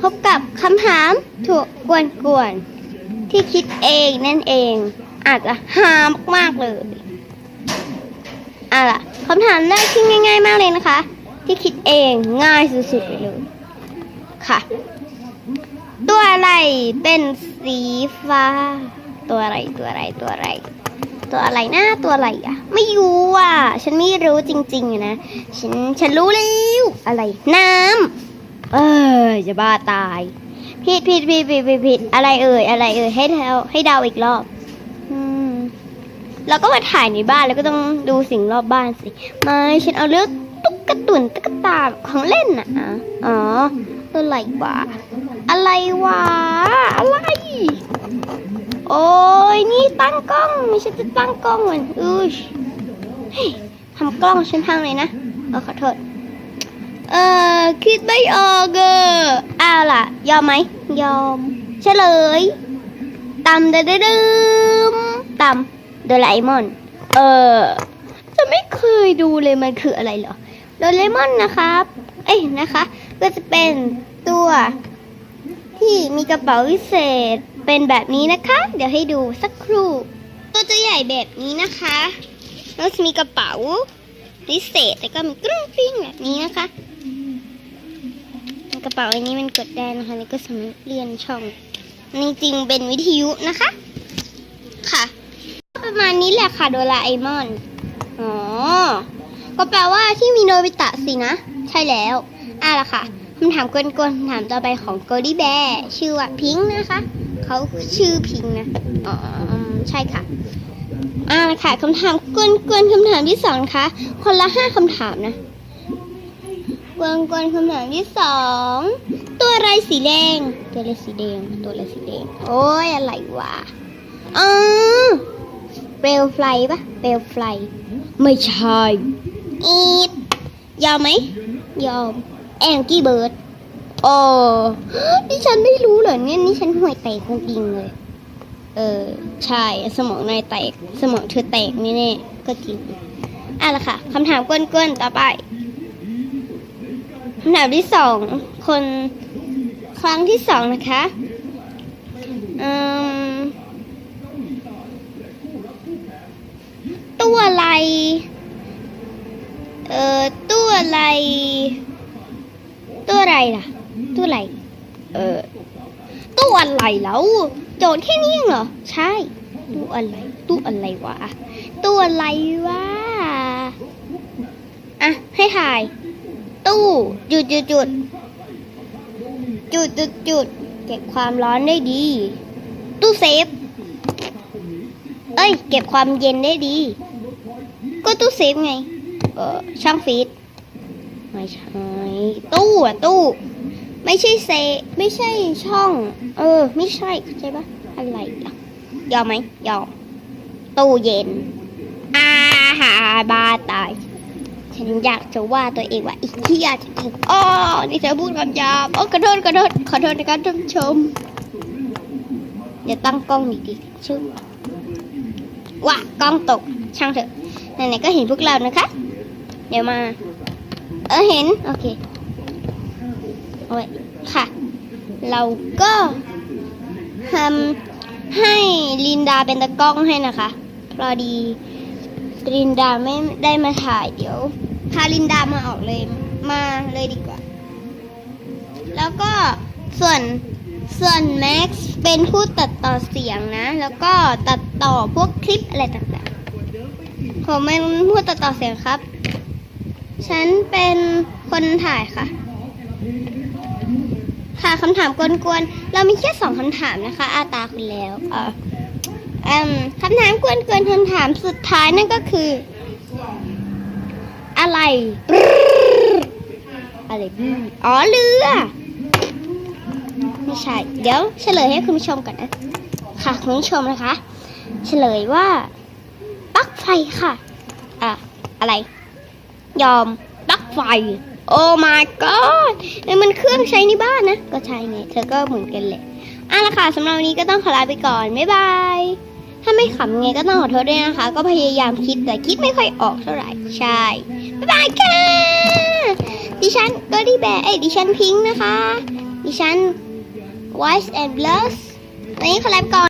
พบกับคำถามถูกกวนกวนๆที่คิดเองนั่นเอง อาจจะฮามมากเลยอะล่ะคำถามแรกที่ง่าย ๆ มากเลยนะคะ ที่คิดเองง่ายสุดๆไปเลยค่ะ ตัวอะไรเป็นสีฟ้า ตัวอะไรตัวอะไรตัวอะไร ตัวอะไรนะตัวอะไรอะ ไม่รู้อะ ฉันไม่รู้จริงๆนะฉันฉันรู้แล้วอะไรน้ำ เออจะบ้าตายผิดผิดผิดผิดผิดผิดอะไรเอ่ยอะไรเอ่ยให้เดาให้เดาอีกรอบ อืมเราก็มาถ่ายในบ้านแล้วก็ต้องดูสิ่งรอบบ้านสิไม่ฉันเอาเรื่องตุ๊กตาตุ่นตุ๊กตาของเล่นน่ะอ๋ออะไรวะอะไรวะอะไร โอ้ยนี่ตั้งกล้องฉันจะตั้งกล้องมันอุ้ยเฮ้ยทำกล้องฉันพังเลยนะเออขอโทษ เออคิดไม่ออกเออเอาล่ะ ยอมไหม ยอม เฉลยตำเดดดึมตำโดราเอมอน เออ จะไม่เคยดูเลยมันคืออะไรเหรอโดราเอมอนนะครับ เอ้ยนะคะ ก็จะเป็นตัวที่มีกระเป๋าวิเศษเป็นแบบนี้นะคะ เดี๋ยวให้ดูสักครู่ ตัวจะใหญ่แบบนี้นะคะแล้วจะมีกระเป๋าวิเศษแล้วก็มีกรุ้งกริ้งแบบนี้นะคะ กระเป๋าอันนี้มันกดได้นะคะ แล้วก็สามารถเลื่อนช่องจริงๆเป็นวิทยุนะคะ ค่ะ ประมาณนี้แหละค่ะโดราเอมอน อ๋อ ก็แปลว่าที่มีโนบิตะสินะ ใช่แล้วอะละค่ะคำถามกวนๆคำถามต่อไปของโกดี้แบร์ชื่อว่าพิงค์นะคะ เขาชื่อพิงค์นะ อ๋อ ใช่ค่ะอ่าละค่ะคำถามกวนๆคำถามที่สองคะคนละห้าคำถามนะ กวนๆคำถามที่สอง ตัวอะไรสีแดง ตัวอะไรสีแดง ตัวอะไรสีแดง โอ้ยอะไรวะอ๋อเปลวไฟปะเปลวไฟ ไม่ใช่อีดยอมไหม ยอม แองกี้เบิร์ดโอ้นี่ฉันไม่รู้เหรอเนี่ยนี่ฉันห่วยแตกจริงเลย เออ ใช่ สมองนายแตก สมองเธอแตกแน่ๆก็จริงอะละค่ะคำถามกวนๆต่อไป คำถามที่สองคนครั้งที่สองนะคะตัวอะไร เอ่อ ตัวอะไร ตัวอะไรล่ะ ตัวอะไร เอ่อ ตัวอะไรแล้ว โจทย์แค่นี้เองเหรอ ใช่ ตัวอะไร ตัวอะไรวะ ตัวอะไรวะ อะ ให้ถ่าย ตู้จุดจุดจุดจุดจุดจุดเก็บความร้อนได้ดี ตู้เซฟ เอ้ย เก็บความเย็นได้ดี ก็ตู้เซฟไง เออช่างฟีดไม่ใช่ ตู้อะตู้ ไม่ใช่เซไม่ใช่ช่อง เออ ไม่ใช่เข้าใจปะอะไรอะยอมไหมยอมตู้เย็นอาหาบาตาย ฉันอยากจะว่าตัวเองว่าอีกที่อยากจะกินอ๋อนี่เธอพูดคำหยาบโอ้ขอโทษขอโทษขอโทษนะครับท่านผู้ชมเดี๋ยวตั้งกล้องดีๆชื่อว่ากล้องตกช่างเถอะไหนๆก็เห็นพวกเรานะคะ เดี๋ยวมา เออเห็น โอเคเอาไว้ค่ะ เราก็ทำให้ลินดาเป็นตะกล้องให้นะคะ พอดีลินดาไม่ได้มาถ่ายเดี๋ยว พาลินดามาออกเลยมาเลยดีกว่า แล้วก็ส่วนส่วนแม็กซ์เป็นผู้ตัดต่อเสียงนะ แล้วก็ตัดต่อพวกคลิปอะไรต่างๆ ผมเป็นผู้ตัดต่อเสียงครับ ฉันเป็นคนถ่ายค่ะ ค่ะคำถามกวนๆ เรามีแค่สองคำถามนะคะ อาตาคุณแล้ว เออเอิ่มคำถามกวนๆคำถามสุดท้ายนั่นก็คือ อะไรอะไรอ๋อเรือไม่ใช่ เดี๋ยวเฉลยให้คุณผู้ชมก่อนนะ ค่ะคุณผู้ชมนะคะ เฉลยว่าปลั๊กไฟค่ะ อะ อะไร ยอมปลั๊กไฟ โอ้ my god นี่มันเครื่องใช้ในบ้านนะ ก็ใช่ไง เธอก็เหมือนกันแหละอะละค่ะสำหรับวันนี้ก็ต้องขอลาไปก่อน บ๊ายบาย ถ้าไม่ขำไงก็ต้องขอโทษด้วยนะคะ ก็พยายามคิดแต่คิดไม่ค่อยออกเท่าไหร่ ใช่ บ๊ายบายค่ะ ดิฉันก็ดีแบร์เอ้ยดิฉันพิงค์นะคะ ดิฉัน wise and Blush วันนี้คอลแลบก่อน